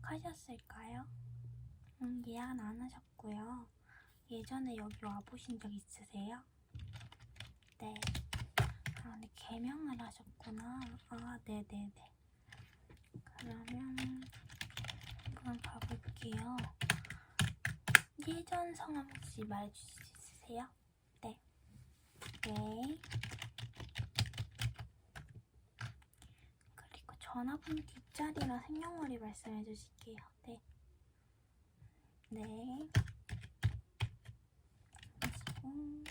예약하셨을까요? 음, 예약은 안 하셨고요. 예전에 여기 와보신 적 있으세요? 네. 아, 네, 개명을 하셨구나. 아, 네네네. 그러면 한번 가볼게요. 예전 성함 혹시 말해주실 수 있으세요? 네. 네. 그리고 전화번호 뒷자리랑 생년월일 말씀해 주실게요. 네. 네. 그리고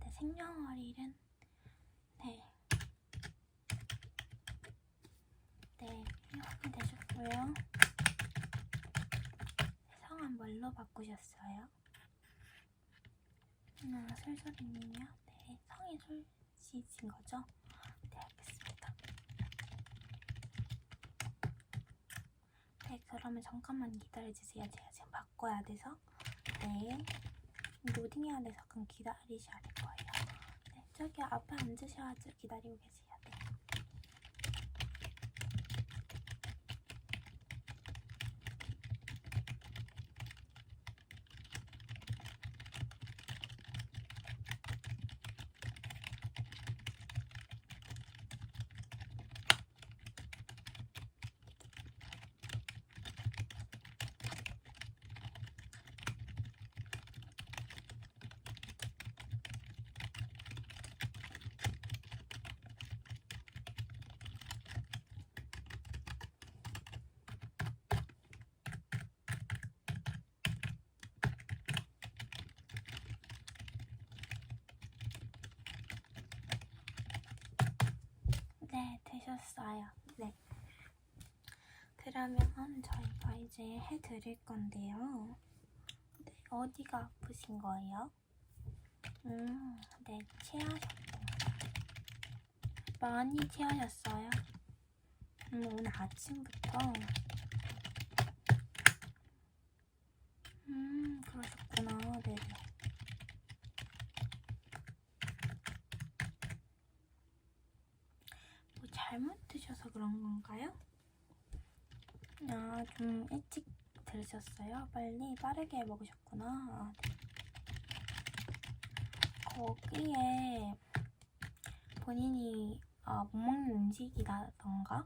네, 생년월일은 네. 네, 확인되셨고요. 성함 뭘로 바꾸셨어요? 아, 솔솔이님이요? 네, 성이 솔씨신 거죠? 네, 알겠습니다. 네, 그러면 잠깐만 기다려주세요. 제가 지금 바꿔야 돼서. 네. 로딩해야 돼서 잠깐 기다리셔야 될 거예요. 네, 저기 앞에 앉으셔야지 기다리고 계세요. 네. 네, 되셨어요. 네. 그러면 저희가 이제 해드릴 건데요. 네, 어디가 아프신 거예요? 음, 네, 체하셨고. 많이 체하셨어요? 음, 오늘 아침부터. 음, 그러셨구나. 네네. 뭐 잘못 드셔서 그런 건가요? 아, 좀 일찍 드셨어요? 빨리 빠르게 먹으셨구나. 아, 네. 거기에 본인이 아, 못 먹는 음식이라던가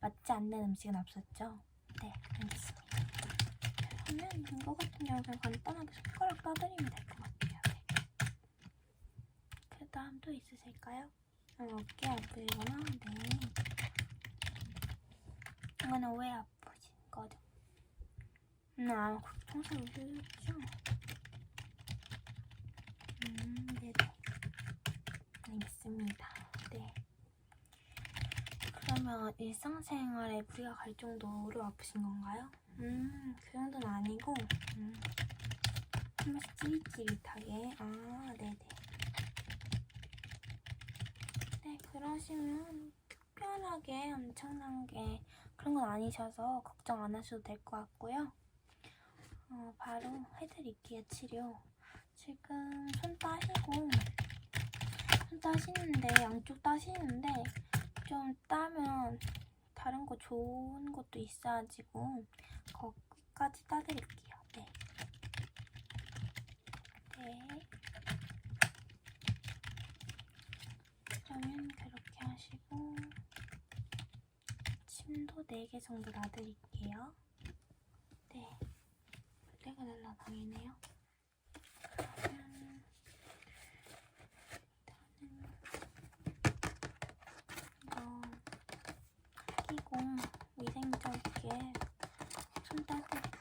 맞지 않는 음식은 없었죠? 네, 알겠습니다. 그러면 이거 같은 경우는 간단하게 숟가락 따드리면 될 것 같아요. 네. 그 다음 또 있으실까요? 어, 어깨 아프거나 네. 이거는 왜 아프신 거죠? 음, 아, 평소에 울죠? 음, 네네. 알겠습니다. 네. 그러면 일상생활에 무리가 갈 정도로 아프신 건가요? 음, 그 정도는 아니고, 음, 한 번씩 찌릿찌릿하게. 아, 네네. 네, 그러시면 특별하게 엄청난 게 그런 건 아니셔서 걱정 안 하셔도 될 것 같고요. 어, 바로 해드릴게요, 치료. 지금 손 따시고, 손 따시는데, 양쪽 따시는데, 좀 따면 다른 거 좋은 것도 있어가지고, 거기까지 따드릴게요. 네. 네. 그러면 그렇게 하시고 침도 4개 정도 놔드릴게요. 네. 내가 일단은 이거 끼고 위생적이게 손 따드릴게요.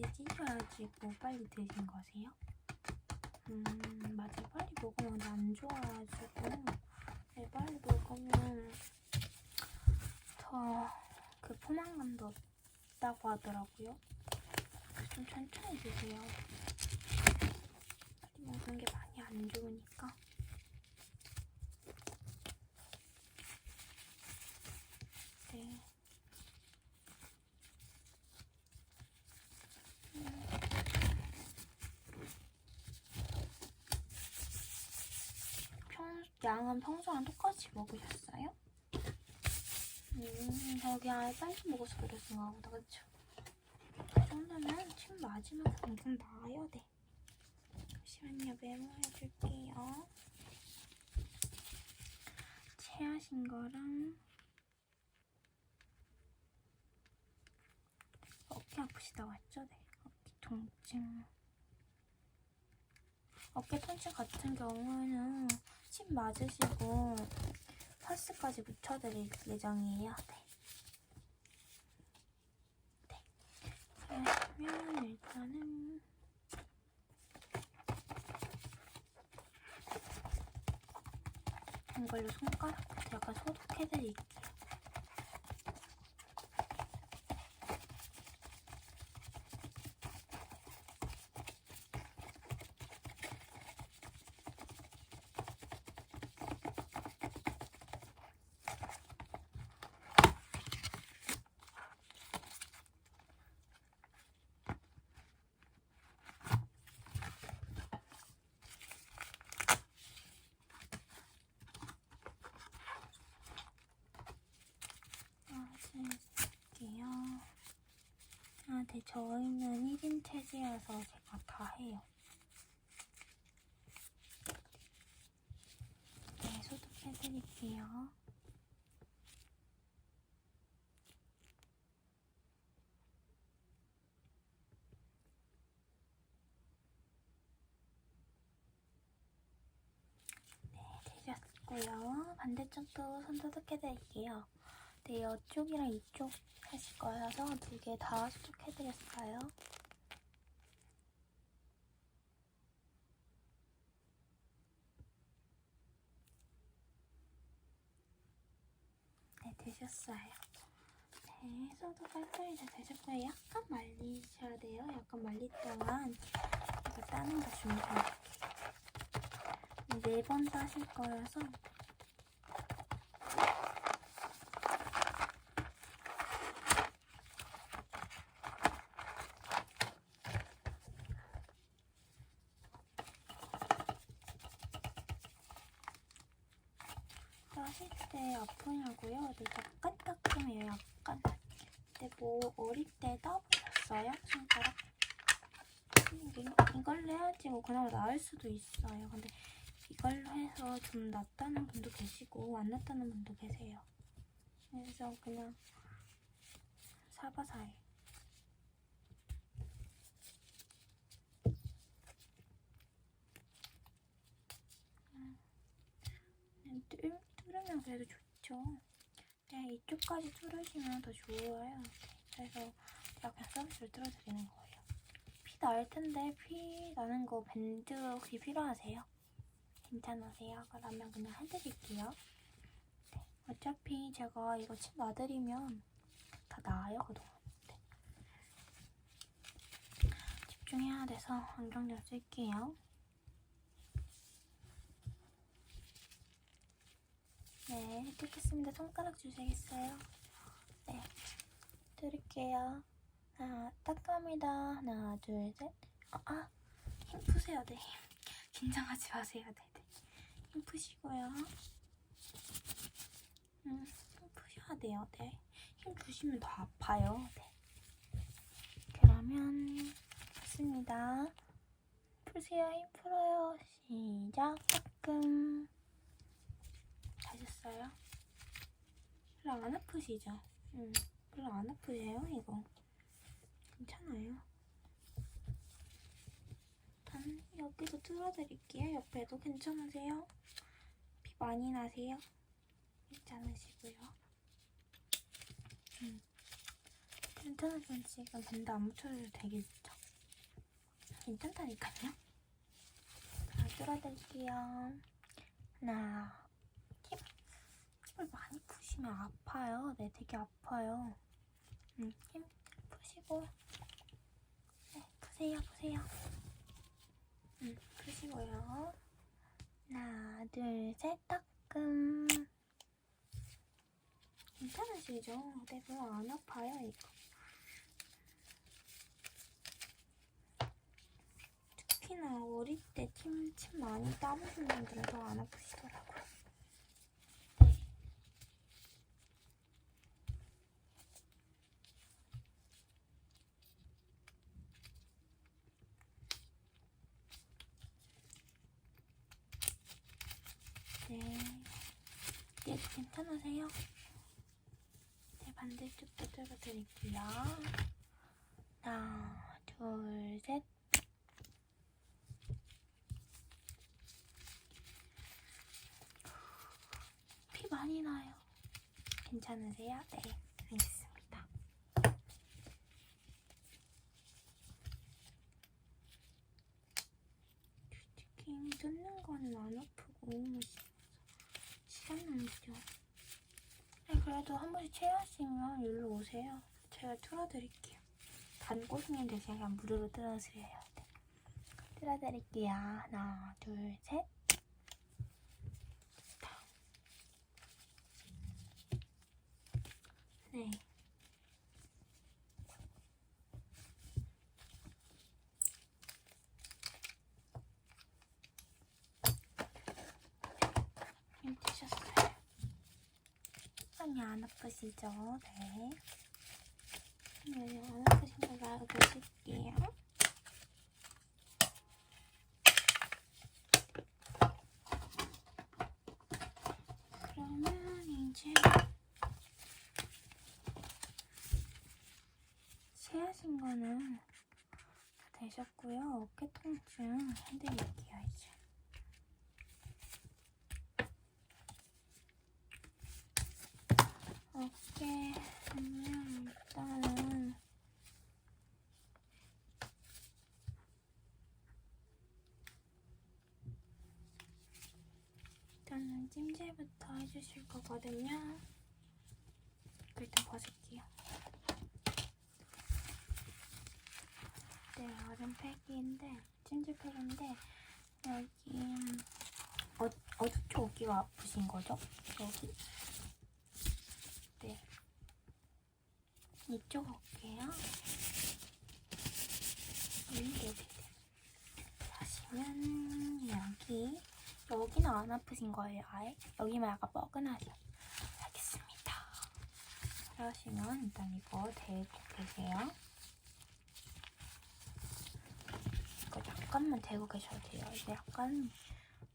네, 늦으셔가지고 빨리 드신 거세요? 음, 맞아. 빨리 먹으면 안 좋아가지고. 네, 빨리 먹으면 더 그 포만감도 없다고 하더라고요. 좀 천천히 드세요. 빨리 먹는 게 많이 안 좋으니까. 네. 양은 평소랑 똑같이 먹으셨어요? 음, 저기 아예 빨리 먹어서 그랬는가 보다, 그쵸? 이 정도면 침 맞으면 금방 나아야 돼. 잠시만요, 메모해줄게요. 체하신 거랑 어깨 아프시다고 했죠? 네. 어깨 통증. 어깨 통증 같은 경우에는 침 맞으시고 파스까지 묻혀드릴 예정이에요. 네. 네. 그러면 일단은 이걸로 손가락부터 약간 소독해드릴게요. 아, 네, 저희는 1인 체지여서 제가 다 해요. 네, 소독해드릴게요. 네, 되셨고요. 반대쪽도 손 소독해드릴게요. 네, 이쪽이랑 이쪽 하실 거여서 두 개 다 소독해드렸어요. 네, 되셨어요. 네, 소독 깔끔히 다 되셨고요. 약간 말리셔야 돼요. 약간 말릴 동안 이거 따는 거 준비해줄게요. 네 번 따실 거여서 때 아프냐고요? 네, 약간 따끔해요, 약간. 근데 뭐 어릴 때 따보셨어요? 손가락? 이, 이걸로 해야지 뭐 그나마 나을 수도 있어요. 근데 이걸로 해서 좀 낫다는 분도 계시고 안 낫다는 분도 계세요. 그래서 그냥 사바사해. 그냥 뚫, 뚫으면 그래도 좋죠. 네, 이쪽까지 뚫으시면 더 좋아요. 그래서 그냥 서비스를 뚫어드리는 거예요. 피 날 텐데 피 나는 거 밴드 혹시 필요하세요? 괜찮으세요? 그러면 그냥 해드릴게요. 네, 어차피 제가 이거 침 놔드리면 다 나아요, 그동안. 네. 집중해야 돼서 안경을 쓸게요. 네, 뜯겠습니다. 손가락 주시겠어요? 네, 드릴게요. 하나, 닦갑니다. 하나, 둘, 셋. 아, 아, 힘 푸세요, 네. 긴장하지 마세요, 네, 네. 힘 푸시고요. 음, 힘 푸셔야 돼요, 네. 힘 주시면 더 아파요, 네. 그러면, 됐습니다. 푸세요, 힘 풀어요. 시작, 따끔. 하셨어요? 별로 안 아프시죠? 응, 별로 안 아프세요, 이거. 괜찮아요. 일단 여기도 뚫어드릴게요. 옆에도 괜찮으세요? 피 많이 나세요? 괜찮으시고요. 음. 괜찮으면 지금 밴드 안 붙여줘도 되겠죠? 괜찮다니까요. 자, 뚫어드릴게요. 하나, 팁. 팁을 많이 푸시면 아파요. 네, 되게 아파요. 음, 힘 푸시고. 네, 푸세요, 푸세요. 음, 푸시고요. 하나, 둘, 셋, 따끔. 괜찮으시죠? 네, 별로 안 아파요, 이거. 특히나 어릴 때 침, 침 많이 따보신 분들은 더 안 아프시더라고요. 괜찮으세요? 네, 반대쪽도 뚫어드릴게요. 하나, 둘, 셋. 피 많이 나요. 괜찮으세요? 네, 알겠습니다. 솔직히 뜯는 거는 안 아프고 남죠. 네, 그래도 한 번씩 체하시면 일로 오세요. 제가 뚫어드릴게요. 단 꼬승인데 제가 무료로 뚫어드려요. 네. 뚫어드릴게요. 하나, 둘, 셋. 네. 힘드셨어요. 많이 안 아프시죠? 네. 네, 안 아프신 거 놔두실게요. 그러면 이제 체하신 거는 다 되셨고요. 어깨 통증 해드릴게요, 이제. 어깨 하면 일단은 일단은 찜질부터 해주실 거거든요. 일단 벗을게요. 네, 얼음 팩인데 찜질 팩인데 여기 어, 어느 쪽 어깨가 아프신 거죠? 여기? 네. 이쪽 어깨요. 네네네. 다시는 여기. 여기는 안 아프신 거예요, 아예? 여기만 약간 뻐근하죠? 알겠습니다. 그러시면 일단 이거 대고 계세요. 이거 약간만 대고 계셔도 돼요. 이게 약간,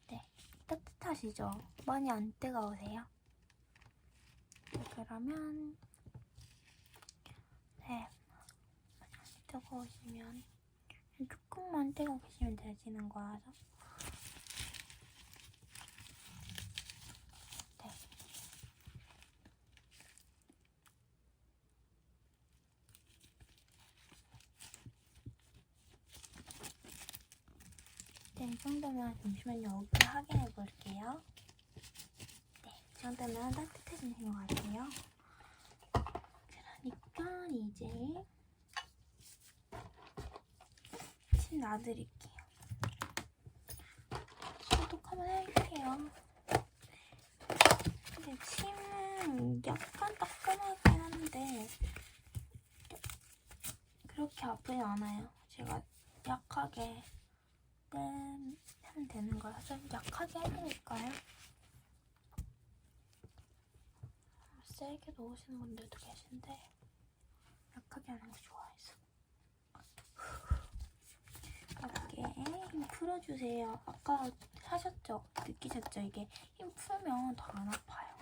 네. 따뜻하시죠? 많이 안 뜨거우세요? 네, 그러면 네 뜨거우시면 조금만 떼고 계시면 되시는 거라서 네 네, 이 정도면 잠시만요. 여기 확인해 볼게요. 네, 이 정도면 따뜻해지는 것 같아요. 그러니까 이제 침 놔드릴게요. 소독 한번 해줄게요. 근데 침은 약간 따끔하긴 한데 그렇게 아프진 않아요. 제가 약하게 떼면 되는 거라 좀 약하게 해드릴까요? 세게 놓으시는 분들도 계신데 약하게 하는 거 좋아해서. 어깨 힘 풀어주세요. 아까 하셨죠? 느끼셨죠? 이게 힘 풀면 더 안 아파요.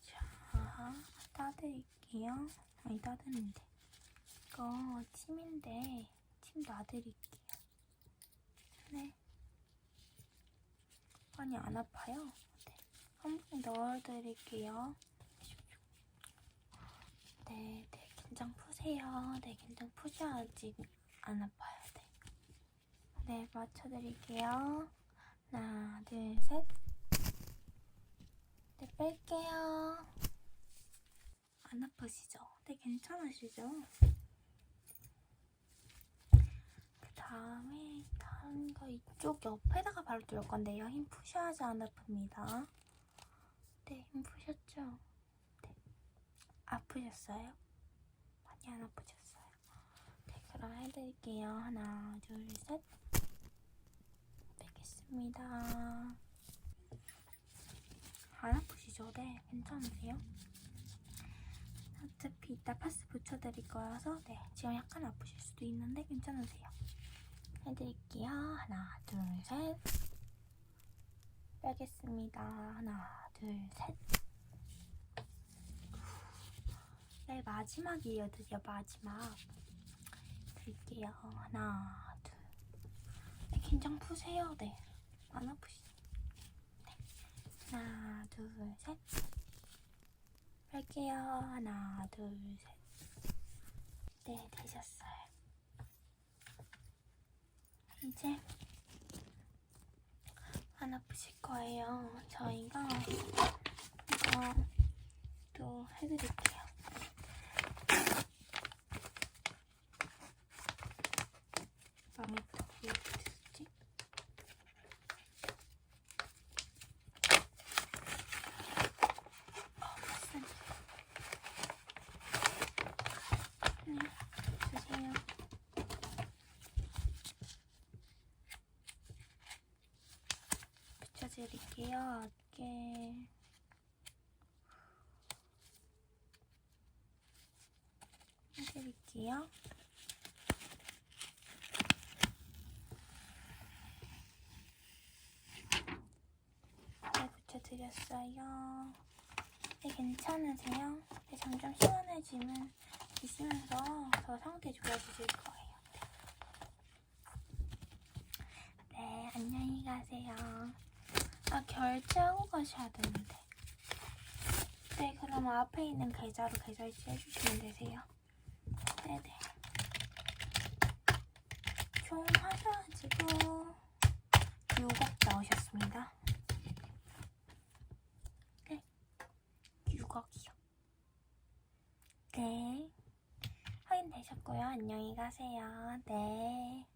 자 따드릴게요. 아니 따드는데. 이거 침인데 침 놔드릴게요. 네. 많이 안 아파요. 네. 한번 넣어드릴게요. 네, 네, 긴장 푸세요. 네, 긴장 푸셔야지 안 아파요. 네. 네, 맞춰드릴게요. 하나, 둘, 셋. 네, 뺄게요. 안 아프시죠? 네, 괜찮으시죠? 그 다음에 다른 거 이쪽 옆에다가 바로 뚫을 건데요. 힘 푸셔야지 안 아픕니다. 네, 힘 푸셨죠? 네. 아프셨어요? 많이 안 아프셨어요? 네, 그럼 해드릴게요. 하나, 둘, 셋. 빼겠습니다. 안 아프시죠? 네, 괜찮으세요? 어차피 이따 파스 붙여드릴 거라서 네, 지금 약간 아프실 수도 있는데 괜찮으세요. 해드릴게요. 하나, 둘, 셋. 빼겠습니다. 하나, 둘, 셋. 네, 마지막이에요. 드디어 마지막. 드릴게요. 하나, 둘. 네, 긴장 푸세요. 네. 안 아프시죠? 네. 하나, 둘, 셋. 뺄게요. 하나, 둘, 셋. 네, 되셨어요. 이제 안 아프실 거예요. 저희가 이거 또 해드릴게요. 마음에 또 보여드리지? 어, 비싸네. 네, 주세요. 붙여드릴게요. 어깨. 해드릴게요. 네, 붙여드렸어요. 네, 괜찮으세요? 네, 점점 시원해지면 있으면서 더 상태 좋아지실 거예요. 네. 네, 안녕히 가세요. 아, 결제하고 가셔야 되는데. 네, 그럼 앞에 있는 계좌로 계좌이체 해주시면 되세요. 네네. 총 하셔가지고 6억 나오셨습니다. 네, 6억이요. 네, 확인되셨고요. 안녕히 가세요. 네.